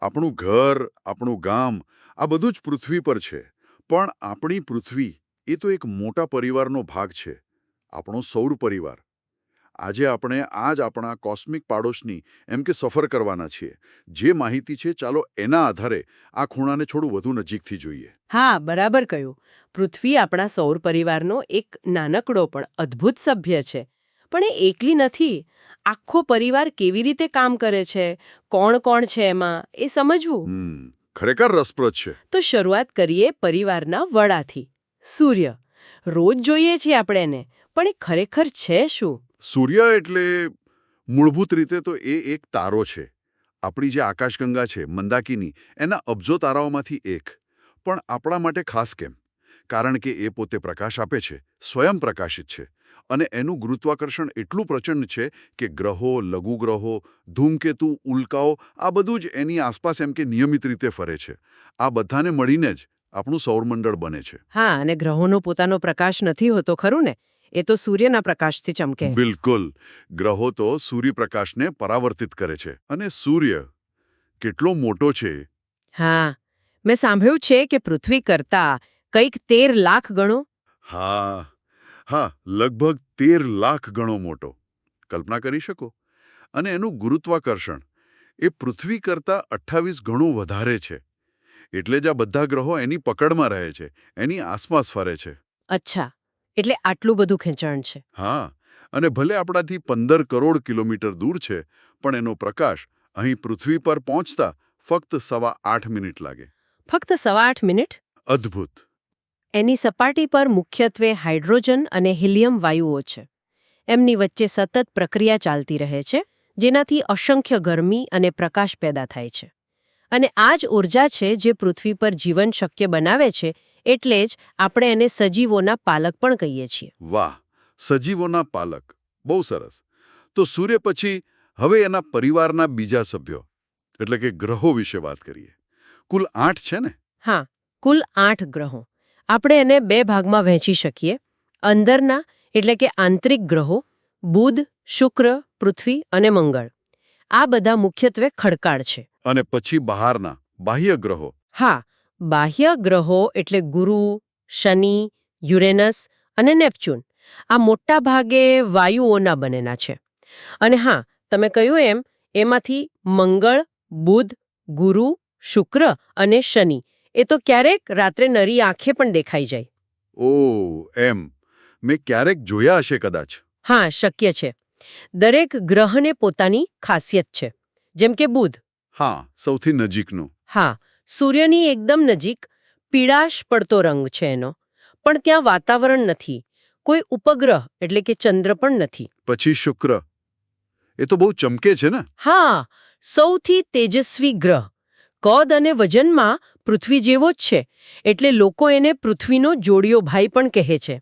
આપણું ઘર, આપણું ગામ, આ બધું જ પૃથ્વી પર છે. પણ આપણી પૃથ્વી એ તો એક મોટા પરિવારનો ભાગ છે, આપણો સૌર પરિવાર. આજે આપણે આ જ આપણા કોસ્મિક પાડોશની એમ કે સફર કરવાના છીએ. જે માહિતી છે ચાલો એના આધારે આ ખૂણાને થોડું વધુ નજીકથી જોઈએ. હા, બરાબર કહ્યું. પૃથ્વી આપણા સૌર પરિવારનો એક નાનકડો પણ અદ્ભુત સભ્ય છે. પણ એ એકલી નથી. આખો પરિવાર કેવી રીતે કામ કરે છે? કોણ કોણ છે એમાં? એ સમજવું? ખરેખર રસપ્રદ છે. તો શરૂઆત કરીએ પરિવારના વડાથી. સૂર્ય. રોજ જોઈએ છીએ આપણે એને પણ એ ખરેખર છે શું? સૂર્ય એટલે મૂળભૂત રીતે તો એ એક તારો છે. આપણી જે આકાશગંગા છે મંદાકીની એના અબજો તારાઓમાંથી એક. પણ આપણા માટે ખાસ કેમ? કારણ કે એ પોતે પ્રકાશ આપે છે સ્વયં પ્રકાશિત છે. અને એનું ગુરુત્વાકર્ષણ એટલું પ્રચંડ છે કે ગ્રહો લઘુગ્રહો ધૂમકેતુ ઉલ્કાઓ આ બધું જ એની આસપાસ એમ કે નિયમિત રીતે ફરે છે. આ બધાને મળીને જ આપણું સૌરમંડળ બને છે. હા અને ગ્રહોનો પોતાનો પ્રકાશ નથી હોતો ખરું ને? એ તો સૂર્યના પ્રકાશથી ચમકે. બિલકુલ. ગ્રહો તો સૂર્યપ્રકાશને પરાવર્તિત કરે છે. અને સૂર્ય કેટલો મોટો છે. હા. મેં સાંભળ્યું છે કે પૃથ્વી કરતા કંઈક તેર લાખ ગણો? હા. હા લગભગ તેર લાખ ગણો મોટો. કલ્પના કરી શકો? અને એનું ગુરુત્વાકર્ષણ એ પૃથ્વી કરતાં અઠ્ઠાવીસ ગણું વધારે છે. એટલે જ આ બધા ગ્રહો એની પકડમાં રહે છે એની આસપાસ ફરે છે. અચ્છા એટલે આટલું બધું ખેંચાણ છે. હા અને ભલે આપણાથી પંદર કરોડ કિલોમીટર દૂર છે પણ એનો પ્રકાશ અહીં પૃથ્વી પર પહોંચતા ફક્ત સવા આઠ મિનિટ લાગે. ફક્ત સવા આઠ મિનિટ? અદ્ભુત. એની સપાટી પર મુખ્યત્વે હાઇડ્રોજન અને હિલિયમ વાયુઓ છે. એમની વચ્ચે સતત પ્રક્રિયા ચાલતી રહે છે જેનાથી અસંખ્ય ગરમી અને પ્રકાશ પેદા થાય છે. અને આ જ ઊર્જા છે જે પૃથ્વી પર જીવન શક્ય બનાવે છે એટલે જ આપણે એને સજીવોના પાલક પણ કહીએ છીએ. વાહ! સજીવોના પાલક. બહુ સરસ. તો સૂર્ય પછી હવે એના પરિવારના બીજા સભ્યો એટલે કે ગ્રહો વિશે વાત કરીએ. કુલ આઠ છે ને? હા કુલ આઠ ગ્રહો. આપણે એને બે ભાગમાં વહેંચી શકીએ. અંદરના એટલે કે આંતરિક ગ્રહો બુધ શુક્ર પૃથ્વી અને મંગળ. આ બધા મુખ્યત્વે ખડકાળ છે. અને પછી બહારના બાહ્ય ગ્રહો. હા બાહ્ય ગ્રહો એટલે ગુરુ શનિ યુરેનસ અને નેપચ્યુન. આ મોટા ભાગે વાયુઓના બનેલા છે. અને હા તમે કહ્યું એમ એમાંથી મંગળ બુધ ગુરુ શુક્ર અને શનિ. એ તો ક્યારેક રાત્રે નરી આંખે પણ દેખાઈ જાય. ઓ એમ. મેં ક્યારેક જોયા હશે કદાચ. હા શક્ય છે. દરેક ગ્રહને પોતાની ખાસિયત છે. જેમ કે બુધ. હા સૌથી નજીકનું. હા સૂર્યની એકદમ નજીક પીળાશ પડતો રંગ છે એનો. પણ ત્યાં વાતાવરણ નથી. કોઈ ઉપગ્રહ એટલે કે ચંદ્ર પણ નથી. પછી શુક્ર. એ તો બહુ ચમકે છે ને? હા સૌથી તેજસ્વી ગ્રહ. કદ અને વજનમાં પૃથ્વી જેવો જ છે એટલે લોકો એને પૃથ્વીનો જોડિયો ભાઈ પણ કહે છે.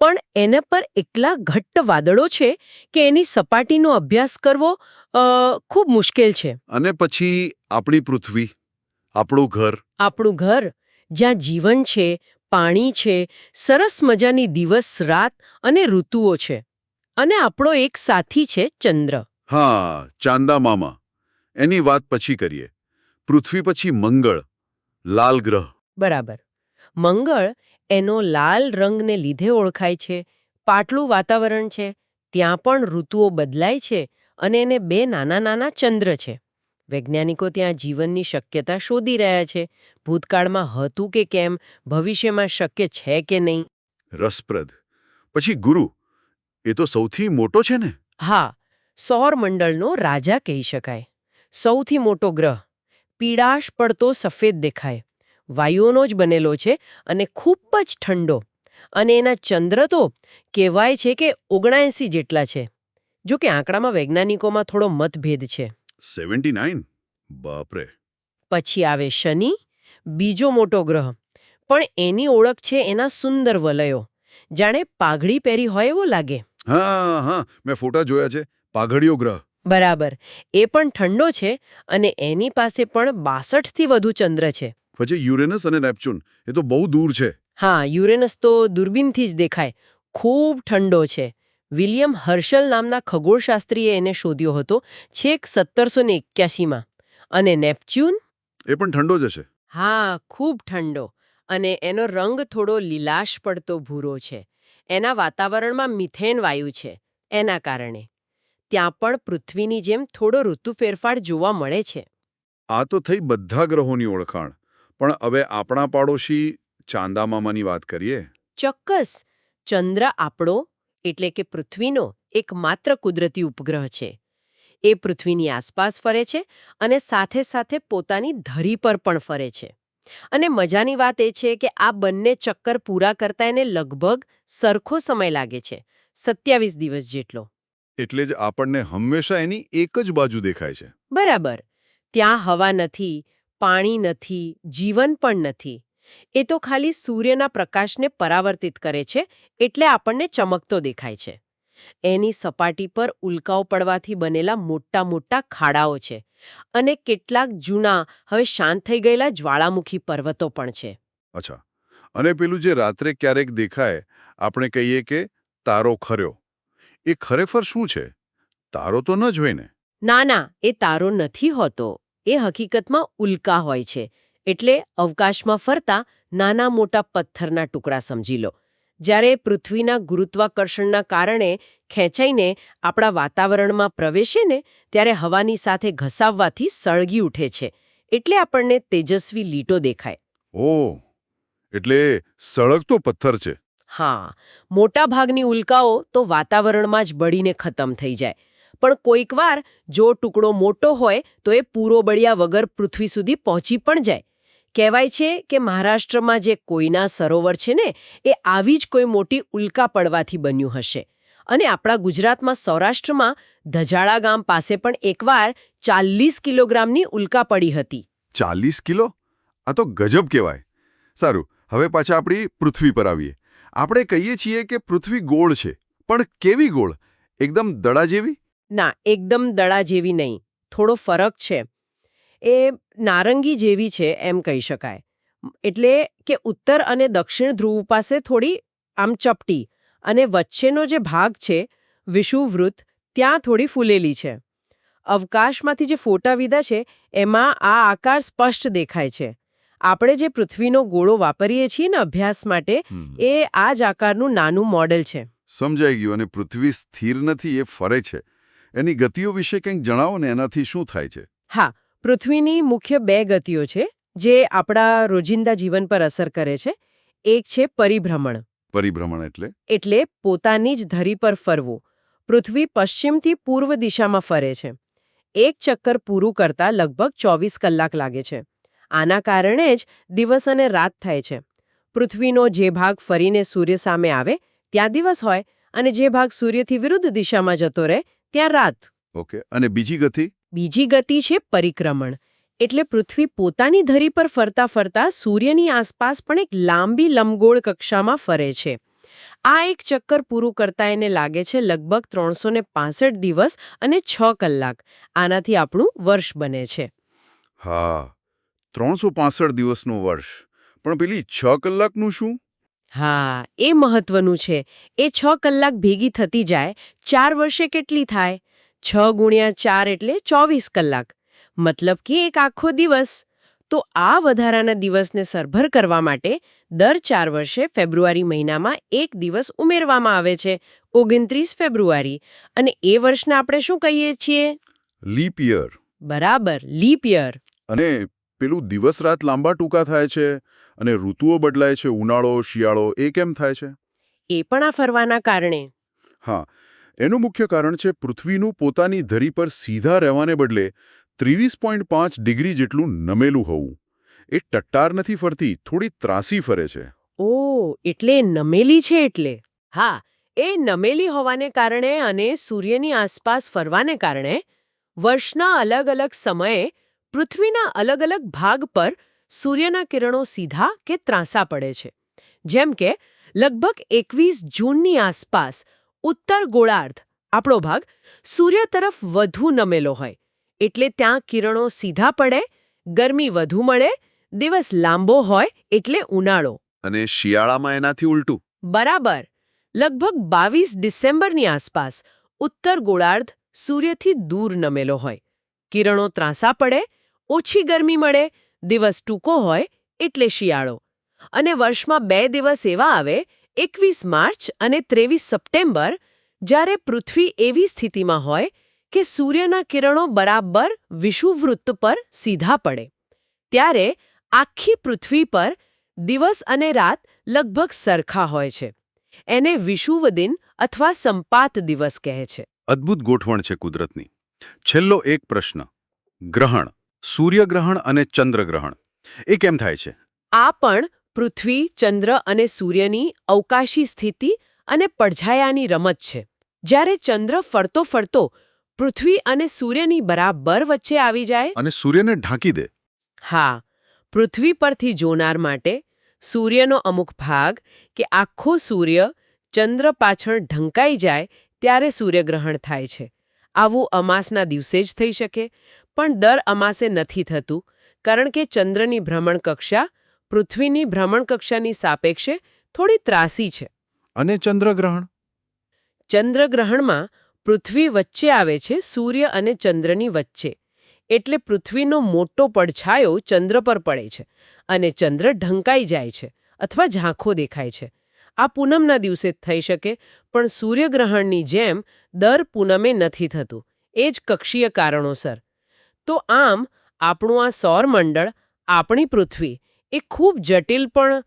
પણ એના પર એટલા ઘટ્ટ વાદળો છે કે એની સપાટીનો અભ્યાસ કરવો ખૂબ મુશ્કેલ છે. અને પછી આપણી પૃથ્વી આપણું ઘર. આપણું ઘર જ્યાં જીવન છે પાણી છે સરસ મજાની દિવસ રાત અને ઋતુઓ છે. અને આપણો એક સાથી છે ચંદ્ર. હા ચાંદા મામા. એની વાત પછી કરીએ. પૃથ્વી પછી મંગળ. લાલ ગ્રહ. બરાબર. મંગળ એનો લાલ રંગને લીધે ઓળખાય છે પાટલું વાતાવરણ છે ત્યાં પણ ઋતુઓ બદલાય છે અને એને બે નાના નાના ચંદ્ર છે. વૈજ્ઞાનિકો ત્યાં જીવનની શક્યતા શોધી રહ્યા છે ભૂતકાળમાં હતું કે કેમ ભવિષ્યમાં શક્ય છે કે નહીં. રસપ્રદ. પછી ગુરુ એ તો સૌથી મોટો છે ને? હા સૌર મંડળનો રાજા કહી શકાય. સૌથી મોટો ગ્રહ. પીળાશ પડતો સફેદ દેખાય. વાયુઓનો જ બનેલો છે અને ખૂબ જ ઠંડો. અને એના ચંદ્ર તો કહેવાય છે કે ઓગણએંસી જેટલા છે. જો કે આંકડામાં વૈજ્ઞાનિકોમાં થોડો મતભેદ છે. Seventy nine? બાપરે. પછી આવે શનિ બીજો મોટો ગ્રહ. પણ એની ઓળખ છે એના સુંદર વલયો. જાણે પાઘડી પહેરી હોય એવો લાગે. હા હા મેં ફોટા જોયા છે. પાઘડીયો ગ્રહ. બરાબર. એ પણ ઠંડો છે અને એની પાસે પણ બાસઠથી વધુ ચંદ્ર છે. પછી યુરેનસ અને નેપચ્યુન એ તો બહુ દૂર છે. હા યુરેનસ તો દૂરબીનથી જ દેખાય. ખૂબ ઠંડો છે. વિલિયમ હર્શલ નામના ખગોળશાસ્ત્રીએ એને શોધ્યો હતો છેક સત્તરસો ને એક્યાસીમાં અને નેપચ્યુન? એ પણ ઠંડો જ હશે. હા ખૂબ ઠંડો. અને એનો રંગ થોડો લીલાશ પડતો ભૂરો છે. એના વાતાવરણમાં મિથેન વાયુ છે. એના કારણે. ત્યાં પણ પૃથ્વીની જેમ થોડો ઋતુ ફેરફાર જોવા મળે છે. આ તો થઈ બધા ગ્રહોની ઓળખાણ. પણ હવે આપણા પાડોશી ચાંદામામાની વાત કરીએ? ચોક્કસ. ચંદ્ર આપણો એટલે કે પૃથ્વીનો એકમાત્ર કુદરતી ઉપગ્રહ છે. એ પૃથ્વીની આસપાસ ફરે છે અને સાથે સાથે પોતાની ધરી પર પણ ફરે છે. અને મજાની વાત એ છે કે આ બંને ચક્કર પૂરા કરતા એને લગભગ સરખો સમય લાગે છે. સત્યાવીસ દિવસ જેટલો. એટલે જ આપણને હંમેશા એની એક જ બાજુ દેખાય છે. બરાબર. ત્યાં હવા નથી પાણી નથી જીવન પણ નથી. એ તો ખાલી સૂર્યના પ્રકાશને પરાવર્તિત કરે છે એટલે આપણને ચમકતો દેખાય છે. એની સપાટી પર ઉલ્કાઓ પડવાથી બનેલા મોટા મોટા ખાડાઓ છે અને કેટલાક જૂના હવે શાંત થઈ ગયેલા જ્વાળામુખી પર્વતો પણ છે. અચ્છા. અને પેલું જે રાત્રે ક્યારેક દેખાય આપણે કહીએ કે તારો ખર્યો. એ ખરેખર શું છે? તારો તો ન જ હોય ને. ના ના એ તારો નથી હોતો. એ હકીકતમાં ઉલ્કા હોય છે. એટલે અવકાશમાં ફરતા નાના મોટા પથ્થરના ટુકડા સમજી લો. જ્યારે પૃથ્વીના ગુરુત્વાકર્ષણના કારણે ખેંચાઈને આપણા વાતાવરણમાં પ્રવેશે ને ત્યારે હવાની સાથે ઘસાવવાથી સળગી ઉઠે છે. એટલે આપણને તેજસ્વી લીટો દેખાય. ઓહ! એટલે સળગતો પથ્થર છે. હા, મોટાભાગની ઉલ્કાઓ તો વાતાવરણમાં જ બળીને ખતમ થઈ જાય. પણ કોઈકવાર જો ટુકડો મોટો હોય, તો એ પૂરો બળ્યા વગર પૃથ્વી સુધી પહોંચી પણ જાય. કહેવાય છે કે મહારાષ્ટ્રમાં જે કોઈના સરોવર છે ને, એ આવી જ કોઈ મોટી ઉલ્કા પડવાથી બન્યું હશે. અને આપણા ગુજરાતમાં સૌરાષ્ટ્રમાં ધજાળા ગામ પાસે પણ એકવાર ચાલીસ કિલોગ્રામની ઉલ્કા પડી હતી. ચાલીસ કિલો? આ તો ગજબ કહેવાય. સારું, હવે પાછા આપણી પૃથ્વી પર આવીએ. આપણે કહીએ છીએ કે પૃથ્વી ગોળ છે, પણ કેવી ગોળ? એકદમ દડા જેવી? ના, એકદમ દડા જેવી નહીં. થોડો ફરક છે. એ નારંગી જેવી છે એમ કહી શકાય. એટલે કે ઉત્તર અને દક્ષિણ ધ્રુવ પાસે થોડી આમ ચપટી અને વચ્ચેનો જે ભાગ છે, વિષુવવૃત્ત, ત્યાં થોડી ફૂલેલી છે. અવકાશમાંથી જે ફોટા વિધા છે, એમાં આ આકાર સ્પષ્ટ દેખાય છે. આપણે જે પૃથ્વીનો ગોળો વાપરીએ છીએ ને અભ્યાસ માટે એ આ જ આકારનું નાનું મોડેલ છે. સમજાઈ ગયું અને પૃથ્વી સ્થિર નથી એ ફરે છે. એની ગતિઓ વિશે કંઈક જણાવો ને એનાથી શું થાય છે? હા પૃથ્વીની મુખ્ય બે ગતિઓ છે જે આપણા રોજિંદા જીવન પર અસર કરે છે. એક છે પરિભ્રમણ. પરિભ્રમણ એટલે? એટલે પોતાની જ ધરી પર ફરવું. પૃથ્વી પશ્ચિમથી પૂર્વ દિશામાં ફરે છે. એક ચક્કર પૂરું કરતા લગભગ ચોવીસ કલાક લાગે છે. આના કારણે જ દિવસ અને રાત થાય છે. પૃથ્વીનો જે ભાગ ફરીને સૂર્ય સામે આવે ત્યાં દિવસ હોય અને જે ભાગ સૂર્યથી વિરુદ્ધ દિશામાં જતો રહે ત્યાં રાત. ઓકે અને બીજી ગતિ? બીજી ગતિ છે પરિક્રમણ. એટલે પૃથ્વી પોતાની ધરી પર ફરતા ફરતા સૂર્યની આસપાસ પણ એક લાંબી લંબગોળ કક્ષામાં ફરે છે. આ એક ચક્કર પૂરું કરતા એને લાગે છે લગભગ ત્રણસો પાંસઠ દિવસ અને છ કલાક. આનાથી આપણું વર્ષ બને છે. હા. ત્રણસો પાસઠ દિવસનું વર્ષ. પણ પેલી છ કલાકનું શું? હા એ મહત્વનું છે. એ છ કલાક ભેગી થતી જાય ચાર વર્ષે કેટલી થાય? છ ગુણ્યા ચાર એટલે ચોવીસ કલાક. મતલબ કે એક આખો દિવસ. તો આ વધારાના દિવસને સરભર કરવા માટે દર ચાર વર્ષે ફેબ્રુઆરી મહિનામાં એક દિવસ ઉમેરવામાં આવે છે ઓગણત્રીસ ફેબ્રુઆરી. અને એ વર્ષને આપણે શું કહીએ છીએ? લીપ યર બરાબર લીપ યર અને પેલું દિવસ રાત લાંબા ટૂંકા થાય છે અને ઋતુઓ બદલાય છે ઉનાળો શિયાળો એ કેમ થાય છે? એ પણ આ ફરવાના કારણે. હા એનું મુખ્ય કારણ છે પૃથ્વીનું પોતાની ધરી પર સીધા રહેવાને બદલે ત્રેવીસ પોઈન્ટ પાંચ ડિગ્રી જેટલું નમેલું હોવું. એ ટટ્ટાર નથી ફરતી થોડી ત્રાસી ફરે છે. ઓ એટલે નમેલી છે એટલે. હા એ નમેલી હોવાને કારણે અને સૂર્યની આસપાસ ફરવાને કારણે વર્ષના અલગ અલગ સમયે પૃથ્વીના અલગ અલગ ભાગ પર સૂર્યના કિરણો સીધા કે ત્રાંસા પડે છે. જેમ કે લગભગ એકવીસ જૂનની આસપાસ ઉત્તર ગોળાર્ધ આપણો ભાગ સૂર્ય તરફ વધુ નમેલો હોય. એટલે ત્યાં કિરણો સીધા પડે ગરમી વધુ મળે દિવસ લાંબો હોય એટલે ઉનાળો. અને શિયાળામાં એનાથી ઉલટું? બરાબર. લગભગ બાવીસ ડિસેમ્બરની આસપાસ ઉત્તર ગોળાર્ધ સૂર્યથી દૂર નમેલો હોય. કિરણો ત્રાંસા પડે ઓછી ગરમી મળે, દિવસ ટૂંકો હોય એટલે શિયાળો. અને વર્ષમાં બે દિવસ એવા આવે, એકવીસ માર્ચ અને ત્રેવીસ સપ્ટેમ્બર, જ્યારે પૃથ્વી એવી સ્થિતિમાં હોય કે સૂર્યના કિરણો બરાબર વિષુવવૃત્ત પર સીધા પડે. ત્યારે આખી પૃથ્વી પર દિવસ અને રાત લગભગ સરખા હોય છે. એને વિષુવદિન અથવા સંપાત દિવસ કહે છે. અદ્ભુત ગોઠવણ છે કુદરતની. છેલ્લો એક પ્રશ્ન. ગ્રહણ. સૂર્યગ્રહણ અને ચંદ્રગ્રહણ. એ કેમ થાય છે? આ પણ પૃથ્વી ચંદ્ર અને સૂર્યની અવકાશી સ્થિતિ અને પડછાયાની રમત છે. જ્યારે ચંદ્ર ફરતો ફરતો પૃથ્વી અને સૂર્યની બરાબર વચ્ચે આવી જાય અને સૂર્યને ઢાંકી દે. હા પૃથ્વી પરથી જોનાર માટે સૂર્યનો અમુક ભાગ કે આખો સૂર્ય ચંદ્ર પાછળ ઢંકાઈ જાય ત્યારે સૂર્યગ્રહણ થાય છે. આવું અમાસના દિવસે જ થઈ શકે પણ દર અમાસે નથી થતું કારણ કે ચંદ્રની ભ્રમણકક્ષા પૃથ્વીની ભ્રમણકક્ષાની સાપેક્ષે થોડી ત્રાસી છે. અને ચંદ્રગ્રહણ? ચંદ્રગ્રહણમાં પૃથ્વી વચ્ચે આવે છે સૂર્ય અને ચંદ્રની વચ્ચે એટલે પૃથ્વીનો મોટો પડછાયો ચંદ્ર પર પડે છે અને ચંદ્ર ઢંકાઈ જાય છે અથવા ઝાંખો દેખાય છે આ પૂનમના દિવસે જ થઈ શકે, પણ સૂર્યગ્રહણની જેમ દર પૂનમે નથી થતું. એ જ કક્ષીય કારણોસર. તો આમ, આપણું આ સૌરમંડળ, આપણી પૃથ્વી, એ ખૂબ જટિલ પણ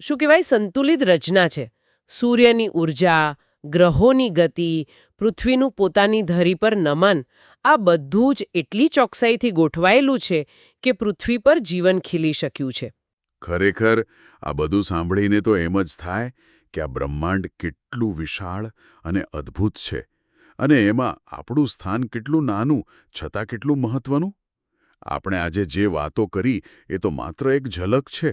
શું કહેવાય, સંતુલિત રચના છે. સૂર્યની ઊર્જા, ગ્રહોની ગતિ, પૃથ્વીનું પોતાની ધરી પર નમન, આ બધું જ એટલી ચોકસાઈથી ગોઠવાયેલું છે કે પૃથ્વી પર જીવન ખીલી શક્યું છે. ખરેખર આ બધું સાંભળીને તો એમ જ થાય કે આ બ્રહ્માંડ કેટલું વિશાળ અને અદ્ભુત છે. અને એમાં આપણું સ્થાન કેટલું નાનું છતાં કેટલું મહત્વનું? આપણે આજે જે વાતો કરી એ તો માત્ર એક ઝલક છે.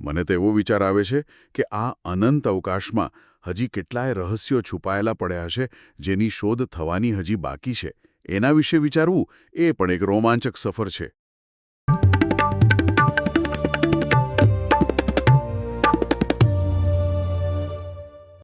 મને તો એવો વિચાર આવે છે કે આ અનંત અવકાશમાં હજી કેટલાય રહસ્યો છુપાયેલા પડ્યા છે જેની શોધ થવાની હજી બાકી છે. એના વિશે વિચારવું એ પણ એક રોમાંચક સફર છે.